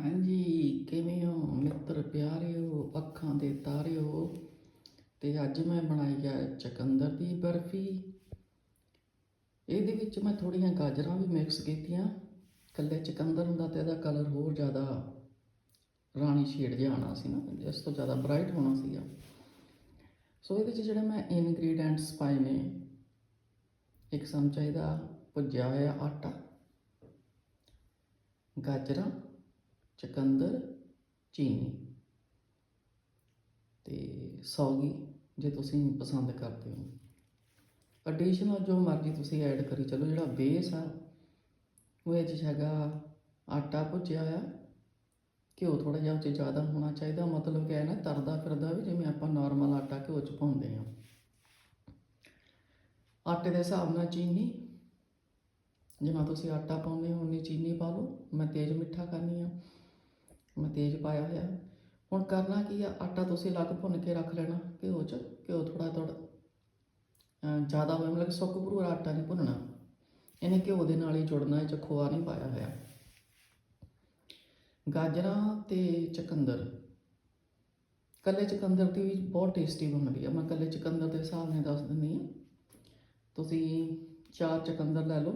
ਹਾਂਜੀ, ਕਿਵੇਂ ਹੋ? ਮਿੱਤਰ ਪਿਆਰਿਓ, ਅੱਖਾਂ ਦੇ ਤਾਰਿਓ। ਤੇ ਅੱਜ ਮੈਂ ਬਣਾਈ ਹੈ ਚਕੰਦਰ ਦੀ ਬਰਫੀ। ਇਹਦੇ ਵਿੱਚ ਮੈਂ ਥੋੜੀਆਂ ਗਾਜਰਾਂ ਵੀ ਮਿਕਸ ਕੀਤੀਆਂ। ਕੱਲੇ ਚਕੰਦਰ ਹੁੰਦਾ ਤੇ ਇਹਦਾ ਕਲਰ ਹੋਰ ਜ਼ਿਆਦਾ ਰਾਣੀ ਸ਼ੇਡ ਜਿਹਾ ਆਉਣਾ ਸੀ ਨਾ ਇਸ ਤੋਂ ਜ਼ਿਆਦਾ ਬ੍ਰਾਈਟ ਹੋਣਾ ਸੀਗਾ। ਸੋ ਇਹਦੇ 'ਚ ਜਿਹੜਾ ਮੈਂ ਇਨਗਰੀਡੀਐਂਟਸ ਪਾਏ ਨੇ, ਇੱਕ ਚਮਚਾ ਇਹਦਾ ਭੁੱਜਿਆ ਹੋਇਆ ਆਟਾ, ਗਾਜਰਾਂ ਚਕੰਦਰ ਚੀਨੀ ਤੇ ਸੌਗੀ ਜੇ ਤੁਸੀਂ ਪਸੰਦ ਕਰਦੇ ਹੋ। ਐਡੀਸ਼ਨਲ ਜੋ ਮਰਜ਼ੀ ਤੁਸੀਂ ਐਡ ਕਰੀ ਚਲੋ, ਜਿਹੜਾ ਬੇਸ ਆ, ਉਹ ਇਹ 'ਚ ਹੈਗਾ ਆਟਾ ਭੁੱਜਿਆ ਹੋਇਆ, ਘਿਓ ਥੋੜਾ ਜਿਹਾ ਉਹ 'ਚ ਜ਼ਿਆਦਾ ਹੋਣਾ ਚਾਹੀਦਾ, ਮਤਲਬ ਕਿ ਹੈ ਨਾ ਤਰਦਾ ਫਿਰਦਾ ਵੀ ਜਿਵੇਂ ਆਪਾਂ ਨਾਰਮਲ ਆਟਾ ਘਿਓ 'ਚ ਪਾਉਂਦੇ ਹਾਂ। ਆਟੇ ਦੇ ਹਿਸਾਬ ਨਾਲ ਚੀਨੀ, ਜਿਵੇਂ ਤੁਸੀਂ ਆਟਾ ਪਾਉਂਦੇ ਹੋ ਉਨੀ ਚੀਨੀ ਪਾ ਲਓ, ਮੈਂ ਤੇਜ਼ ਮਿੱਠਾ ਕਰਨੀ ਆ। ਮੈਂ ਤੇਜ਼ ਪਾਇਆ ਹੋਇਆ। ਹੁਣ ਕਰਨਾ ਕੀ ਆ? ਆਟਾ ਤੁਸੀਂ ਅਲੱਗ ਭੁੰਨ ਕੇ ਰੱਖ ਲੈਣਾ ਘਿਓ 'ਚ। ਘਿਓ ਥੋੜਾ ਥੋੜਾ ਜ਼ਿਆਦਾ ਹੋਵੇ ਮਤਲਬ ਕਿ ਸੁੱਕ ਭਰੂਰਾ ਆਟਾ ਨਹੀਂ ਭੁੰਨਣਾ। ਇਹਨੇ ਘਿਓ ਦੇ ਨਾਲ ਹੀ ਜੁੜਨਾ, ਇਹ 'ਚ ਖੋਆ ਨਹੀਂ ਪਾਇਆ ਹੋਇਆ। ਗਾਜਰਾਂ ਤੇ ਚਕੰਦਰ। ਕੱਲੇ ਚਕੰਦਰ ਦੀ ਵੀ ਬਹੁਤ ਟੇਸਟੀ ਬਣਦੀ ਆ। ਮੈਂ ਕੱਲੇ ਚਕੰਦਰ ਦੇ ਹਿਸਾਬ ਨਾਲ ਦੱਸ ਦਿੰਦੀ ਆ ਤੁਸੀਂ ਚਾਰ ਚਕੰਦਰ ਲੈ ਲਓ।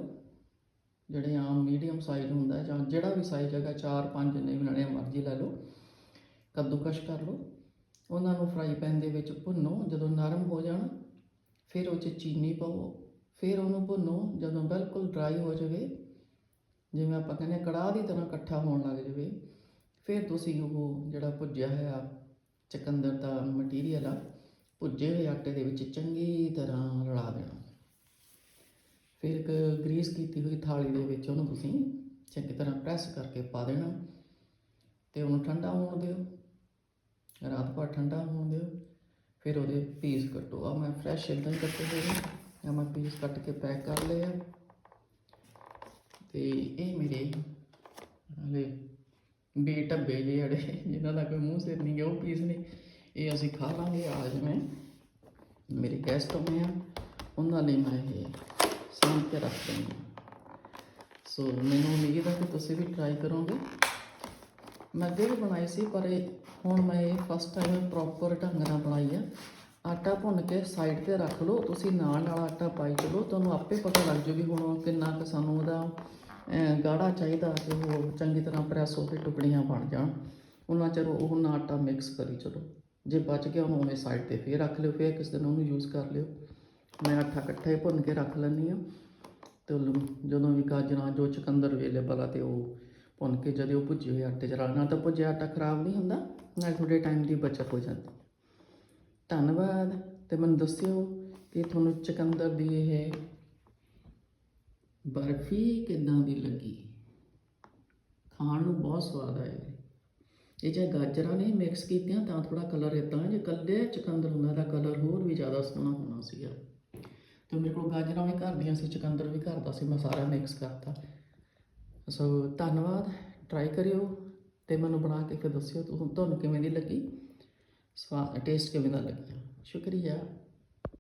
ਜਿਹੜੇ ਆਮ ਮੀਡੀਅਮ ਸਾਈਜ਼ ਹੁੰਦਾ ਜਾਂ ਜਿਹੜਾ ਵੀ ਸਾਈਜ਼ ਹੈਗਾ 4 5 ਜਿੰਨੇ ਵੀ ਮਰਜ਼ੀ ਲੈ ਲਓ, ਕੱਦੂਕਸ਼ ਕਰ ਲਓ, ਉਹਨਾਂ ਨੂੰ ਫਰਾਈ ਪੈਨ ਦੇ ਵਿੱਚ ਭੁੰਨੋ, ਜਦੋਂ ਨਰਮ ਹੋ ਜਾਣ, ਫਿਰ ਉਹ 'ਚ ਚੀਨੀ ਪਾਓ, ਫਿਰ ਉਹਨੂੰ ਭੁੰਨੋ, ਜਦੋਂ ਬਿਲਕੁਲ ਡਰਾਈ ਹੋ ਜਾਵੇ, ਜਿਵੇਂ ਆਪਾਂ ਕਹਿੰਦੇ ਹਾਂ ਕੜਾਹ ਦੀ ਤਰ੍ਹਾਂ ਇਕੱਠਾ ਹੋਣ ਲੱਗ ਜਾਵੇ, ਫਿਰ ਤੁਸੀਂ ਉਹ ਜਿਹੜਾ ਭੁੱਜਿਆ ਹੋਇਆ ਚਕੰਦਰ ਦਾ ਮਟੀਰੀਅਲ ਆ, ਭੁੱਜੇ ਹੋਏ ਆਟੇ ਦੇ ਵਿੱਚ ਚੰਗੀ ਤਰ੍ਹਾਂ ਰਲਾ ਦੇਣਾ। ਫਿਰ ਇੱਕ ਗਰੀਸ ਕੀਤੀ ਹੋਈ ਥਾਲੀ ਦੇ ਵਿੱਚ ਉਹਨੂੰ ਤੁਸੀਂ ਚੰਗੀ ਤਰ੍ਹਾਂ ਪ੍ਰੈਸ ਕਰਕੇ ਪਾ ਦੇਣਾ ਤੇ ਉਹਨੂੰ ਠੰਡਾ ਹੋਣ ਦਿਓ, ਰਾਤ ਭਰ ਠੰਡਾ ਹੋਣ ਦਿਓ, ਫਿਰ ਉਹਦੇ ਪੀਸ ਕੱਟੋ। ਆ ਮੈਂ ਫਰੈਸ਼ ਇਦਾਂ ਹੀ ਕੱਟੇ ਹੋਏ ਨੇ ਆ ਮੈਂ ਪੀਸ ਕੱਟ ਕੇ ਪੈਕ ਕਰ ਲਿਆ ਆ। ਤੇ ਇਹ ਮੇਰੇ ਹਲੇ ਬੇ ਟੱਬੇ ਜਿਹੜੇ ਜਿਹਨਾਂ ਦਾ ਕੋਈ ਮੂੰਹ ਸਿਰ ਨਹੀਂ ਗਿਆ, ਉਹ ਪੀਸ ਨੇ। ਇਹ ਅਸੀਂ ਖਾ ਲਾਂਗੇ ਆ ਜਿਵੇਂ ਮੇਰੇ ਗੈਸਟ ਆਉਣੇ ਆ। ਉਹਨਾਂ ਲਈ ਮੈਂ ਇਹ ਸਾਂਭ ਕੇ ਰੱਖ ਦਿੰਦੀ ਸੋ ਮੈਨੂੰ ਉਮੀਦ ਹੈ ਕਿ ਤੁਸੀਂ ਵੀ ਟਰਾਈ ਕਰੋਗੇ। ਮੈਂ ਅੱਗੇ ਵੀ ਬਣਾਈ ਸੀ, ਪਰ ਇਹ ਹੁਣ ਮੈਂ ਇਹ ਫਸਟ ਟਾਈਮ ਪ੍ਰੋਪਰ ਢੰਗ ਨਾਲ ਬਣਾਈ ਆ। ਆਟਾ ਭੁੰਨ ਕੇ ਸਾਈਡ ਤੇ ਰੱਖ ਲਓ। ਤੁਸੀਂ ਨਾਲ ਨਾਲ ਆਟਾ ਪਾਈ ਚਲੋ। ਤੁਹਾਨੂੰ ਆਪੇ ਪਤਾ ਲੱਗ ਜੂ ਵੀ ਹੁਣ ਕਿੰਨਾ ਕੁ ਸਾਨੂੰ ਉਹਦਾ ਗਾੜਾ ਚਾਹੀਦਾ ਕਿ ਉਹ ਚੰਗੀ ਤਰ੍ਹਾਂ ਪ੍ਰੈਸ ਹੋ ਕੇ ਟੁਕੜੀਆਂ ਬਣ ਜਾਣ। ਉਹਨਾਂ ਚਿਰ ਉਹ ਨਾ ਆਟਾ ਮਿਕਸ ਕਰੀ ਚਲੋ। ਜੇ ਬਚ ਗਿਆ, ਉਹਨੂੰ ਉਵੇਂ ਸਾਈਡ ਤੇ ਫੇਰ ਰੱਖ ਲਿਓ। ਫੇਰ ਕਿਸੇ ਦਿਨ ਉਹਨੂੰ ਯੂਜ਼ ਕਰ ਲਿਓ। ਮੈਂ ਆਟਾ ਇਕੱਠਾ ਹੀ ਭੁੰਨ ਕੇ ਰੱਖ ਲੈਂਦੀ ਆ ਤੇ ਉਹਨੂੰ ਜਦੋਂ ਵੀ ਗਾਜਰਾਂ ਜੋ ਚਕੰਦਰ ਅਵੇਲੇਬਲ ਆ ਤੇ ਉਹ ਭੁੰਨ ਕੇ ਜਦੋਂ ਉਹ ਭੁੱਜੇ ਹੋਏ ਆਟੇ 'ਚ ਰਲਣਾ ਤਾਂ ਭੁੱਜਿਆ ਆਟਾ ਖਰਾਬ ਨਹੀਂ ਹੁੰਦਾ, ਨਾਲ ਥੋੜੇ ਟਾਈਮ ਦੀ ਬਚਤ ਹੋ ਜਾਂਦੀ। ਧੰਨਵਾਦ। ਤੇ ਮੈਨੂੰ ਦੱਸਿਓ ਕਿ ਤੁਹਾਨੂੰ ਚਕੰਦਰ ਦੀ ਇਹ ਬਰਫੀ ਕਿੱਦਾਂ ਦੀ ਲੱਗੀ? ਖਾਣ ਨੂੰ ਬਹੁਤ ਸਵਾਦ ਆਇਆ ਇਹ ਜੇ ਗਾਜਰਾਂ ਨੇ ਮਿਕਸ ਕੀਤੀਆਂ ਤਾਂ ਥੋੜਾ ਕਲਰ ਇਦਾਂ ਜੇ ਕੱਲੇ ਚਕੰਦਰ ਹੁੰਦਾ ਤਾਂ ਕਲਰ ਹੋਰ ਵੀ ਜ਼ਿਆਦਾ ਸੋਹਣਾ ਹੋਣਾ ਸੀਗਾ। ਤੇ ਮੇਰੇ ਕੋਲ ਗਾਜਰਾਂ ਵੀ ਘਰ ਦੀਆਂ ਸੀ, ਚਕੰਦਰ ਵੀ ਘਰ ਦਾ ਸੀ, ਮੈਂ ਸਾਰਾ ਮਿਕਸ ਕਰਤਾ। ਸੋ ਧੰਨਵਾਦ ਟਰਾਈ ਕਰਿਓ ਤੇ ਮੈਨੂੰ ਬਣਾ ਕੇ ਫਿਰ ਦੱਸਿਓ ਤੁਹਾਨੂੰ ਕਿਵੇਂ ਦੀ ਲੱਗੀ? ਸਵਾਦ ਟੇਸਟ ਕਿਵੇਂ ਦਾ ਲੱਗਿਆ? ਸ਼ੁਕਰੀਆ।